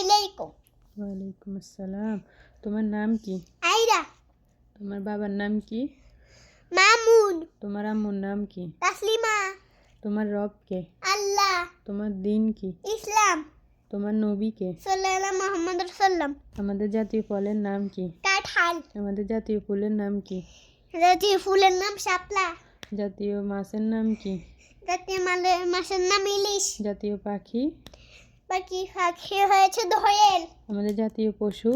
আলাইকুম ওয়ালাইকুম আসসালাম তোমার নাম কি আইরা তোমার বাবার নাম কি মামুন তোমার আম্মুর নাম কি তাসলিমা তোমার রব কে আল্লাহ তোমার দিন কি ইসলাম তোমার নবী কে সাল্লাল্লাহু মোহাম্মদ সাল্লাম আমাদের জাতীয় ফলের নাম কি কাঁঠাল আমাদের জাতীয় ফুলের নাম কি জাতীয় ফুলের নাম শাপলা জাতীয় মাছের নাম কি জাতীয় মালে- মাছের নাম ইলিশ জাতীয় পাখি বাকি পাখি হয়েছে দোয়েল আমাদের জাতীয় পশু।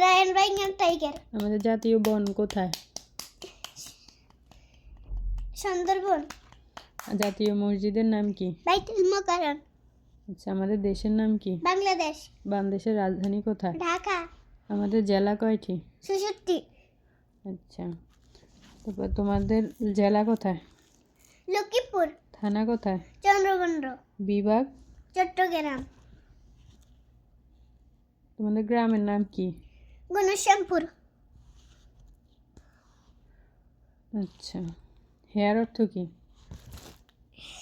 রায়ন টাইগার। আমাদের জাতীয় বন কোথায়? সুন্দরবন। জাতীয় মসজিদের নাম কি? বাইতুল মোকাররম। আচ্ছা আমাদের দেশের নাম কি? বাংলাদেশ। বাংলাদেশের রাজধানী কোথায়? ঢাকা। আমাদের জেলা কয়টি? সুষট্টি আচ্ছা তারপর তোমাদের জেলা কোথায়? লক্ষ্মীপুর। থানা কোথায়? চন্দ্রগণ্ড বিভাগ? চট্টগ্রাম। তোমাদের গ্রামের নাম কি? গণশ্যামপুর আচ্ছা হেয়ার অর্থ কি?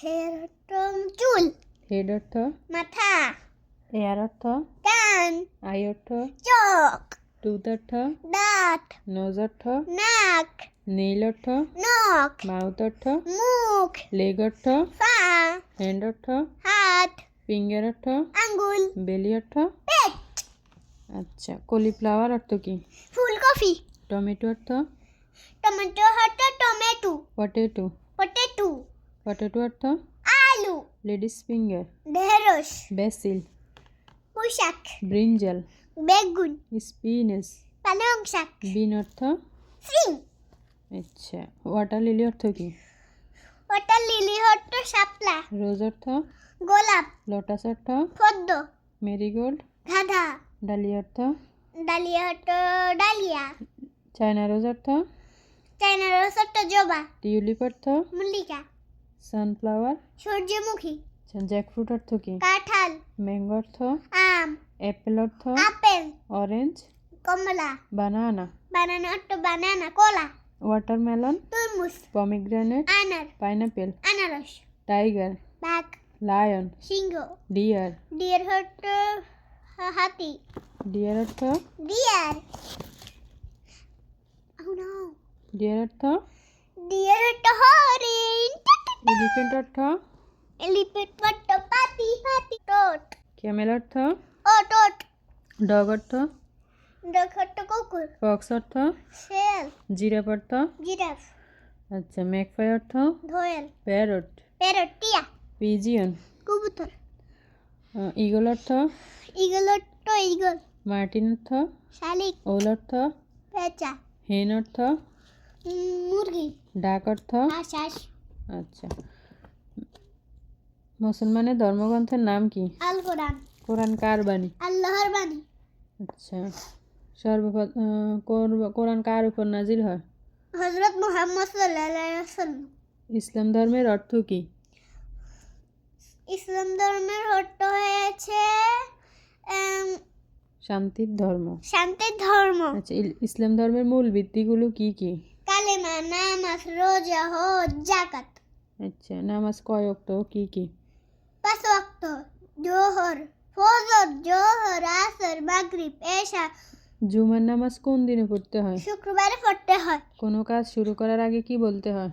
হেয়ার অর্থ চুল। হেড অর্থ? মাথা। এয়ার অর্থ? কান। আই অর্থ? চোখ। টুথ অর্থ? দাঁত। নোজ অর্থ? নাক। নেইল অর্থ? নখ। মাউথ অর্থ? মুখ। লেগ অর্থ? পা হ্যান্ড অর্থ? হাত। ফিঙ্গার অর্থ আঙ্গুল। বেলি অর্থ পেট। আচ্ছা কলিফ্লাওয়ার অর্থ কি? ফুলকপি। টমেটো অর্থ? টমেটো হট টমেটো পটেটো পটেটো পটেটো অর্থ? আলু। লেডিস ফিঙ্গার ঢেঁড়স। বেসিল পোশাক ব্রিঞ্জাল বেগুন। স্পিনাস পালং শাক। বিন অর্থ? সিম। আচ্ছা ওয়াটার লিলি অর্থ কি? ওটা লিলি হট শাপলা রোজ অর্থ গোলাপ লোটাস অর্থ পদ্ম মেরিগোল্ড গাধা ডালিয়া অর্থ ডালিয়া হট ডালিয়া চায়না রোজ অর্থ চাইনা রস হট জবা টিউলিপ অর্থ মল্লিকা সানফ্লাওয়ার সূর্যমুখী আচ্ছা জ্যাকফ্রুট অর্থ কি কাঁঠাল ম্যাঙ্গো অর্থ আম অ্যাপেল অর্থ আপেল অরেঞ্জ কমলা বানানা বানানা হট বানানা কলা ওয়াটারমেলন তরমুজ পমিগ্রানেট আনার পাইনাপেল আনারস টাইগার বাঘ লায়ন সিংহ ডিয়ার ডিয়ার হট হাতি ডিয়ার অর্থ ডিয়ার. ডিয়ার অর্থ ডিয়ার হট হরিণ এলিফেন্ট অর্থ এলিফেন্ট হট পাতি পাতি টোট ক্যামেল অর্থ ও টোট ডগ অর্থ ডগ হট কুকুর ফক্স অর্থ শেল জিরাফ অর্থ জিরাফ আচ্ছা ম্যাকফাই অর্থ ধোয়েল প্যারট প্যারট টিয়া পিজিয়ন কবুতর ইগল অর্থ ইগল হট ইগল মার্টিন অর্থ শালিক ওল অর্থ পেঁচা হেন অর্থ মুরগি ডাক অর্থ হাঁস হাঁস আচ্ছা মুসলমানের ধর্মগ্রন্থের নাম কি আল কোরআন কোরআন কার বাণী আল্লাহর বাণী আচ্ছা সর্বপ্রথম কোরআন কার উপর নাজিল হয় হজরত মোহাম্মদ সাল্লাম ইসলাম ধর্মের অর্থ কি? ইসলাম ধর্মের অর্থ হয়েছে শান্তির ধর্ম। শান্তির ধর্ম। আচ্ছা ইসলাম ধর্মের মূল ভিত্তিগুলো কি কি? কালেমা নামাজ রোজা হজ জাকাত আচ্ছা নামাজ কয় অক্ত কি কি? পাঁচ ওয়াক্ত জোহর ফজর জোহর আসর মাগরিব এশা। জুমার নামাজ কোন দিনে পড়তে হয়? শুক্রবারে পড়তে হয়। কোনো কাজ শুরু করার আগে কি বলতে হয়?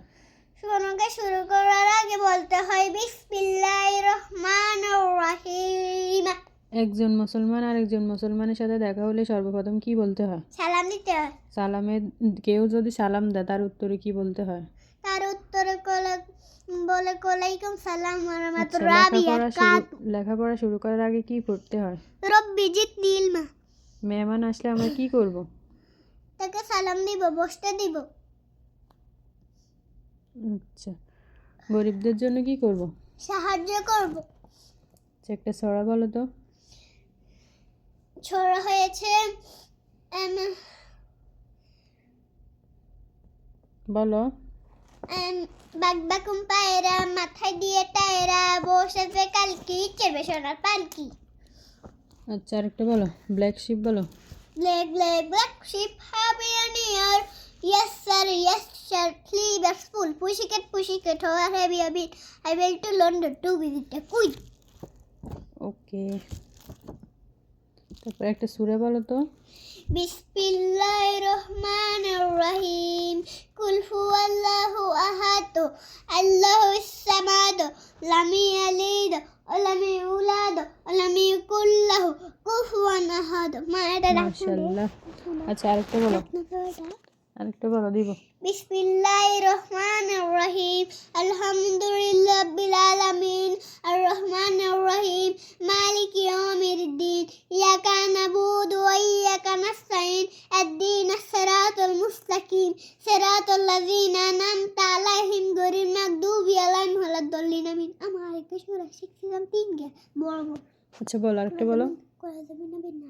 সোনাকে শুরু করার আগে বলতে হয় বিসমিল্লাহির রহমানির রহিম। একজন মুসলমান আরেকজন মুসলমানের সাথে দেখা হলে সর্বপ্রথম কি বলতে হয়? সালাম দিতে হয়। সালামে কেউ যদি সালাম দেয় তার উত্তরে কি বলতে হয়? তার উত্তরে কোলা বলে কোলাইকুম সালাম ওয়া আচ্ছা, রাহমাতুল্লাহি লেখাপড়া শুরু করার আগে কি পড়তে হয়? রব্বি জিদনি ইলমা। মেহমান আসলে আমরা কি করব? তাকে সালাম দিব বসতে দিব। আচ্ছা। গরিবদের জন্য কি করব? সাহায্য করব। আচ্ছা একটা ছড়া বলো তো। ছোড়া হয়েছে বলো। এম, বাগবাকুম পায়রা মাথায় দিয়ে টায়রা বসেছে কালকি চেপে সোনার পালকি। আচ্ছা আরেকটা বলো। ব্ল্যাক শিপ বলো। Black black black sheep happy near Yes sir, yes sir, sleeves full. Pussycat, pussycat, how heavy a bit. I went to London. To visit a queen. Okay তারপর একটা সুরে বলো তো। বিসমিল্লাহির রহমানির রহিম কুল হুয়াল্লাহু আহাদ। আল্লাহুস সামাদ। লাম ইয়ালিদ ওয়া লাম ইউলাদ ওয়া লাম ইয়াকুল লাহু কুফুয়ান আহাদ। মা এটা মাশাআল্লাহ। আচ্ছা আরেকটা বলো। আরেকটা বলো দিব। বিসমিল্লাহির রহমানির রহিম আলহামদুলিল্লাহি রাব্বিল আলামিন আর রহমানির রহিম মালিকি ইয়াউমিদ্দিন। ইয়াকা নাবুদু ওয়া ইয়াকা নাস্তাইন আদ-দীনাস সিরাতাল মুস্তাকিম। সিরাতাল লাযিনা আন'আমতা আলাইহিম। গয়রিল মাগদুবি আলাইহিম। ওয়ালাদ-দাল্লিন। আমিন। আমার একটা শিখছিলাম তিন গে বড় বড়। আচ্ছা বলো আরেকটা বলো। করা যাবে না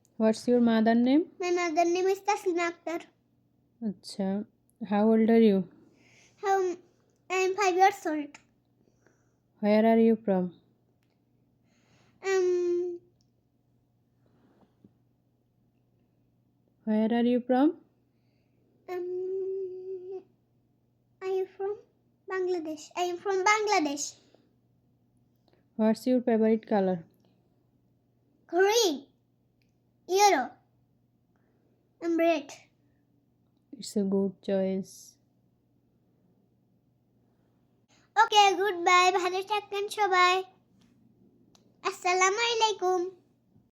What's your mother name? My mother name is Taslima Akhtar. Acha. How old are you? I am five years old. Where are you from? Um. Where are you from? Um. From Bangladesh. I am from Bangladesh. What's your favorite color? Green. Yellow, and red. A good choice okay goodbye ভালো থাকবেন সবাই। আসসালামু আলাইকুম।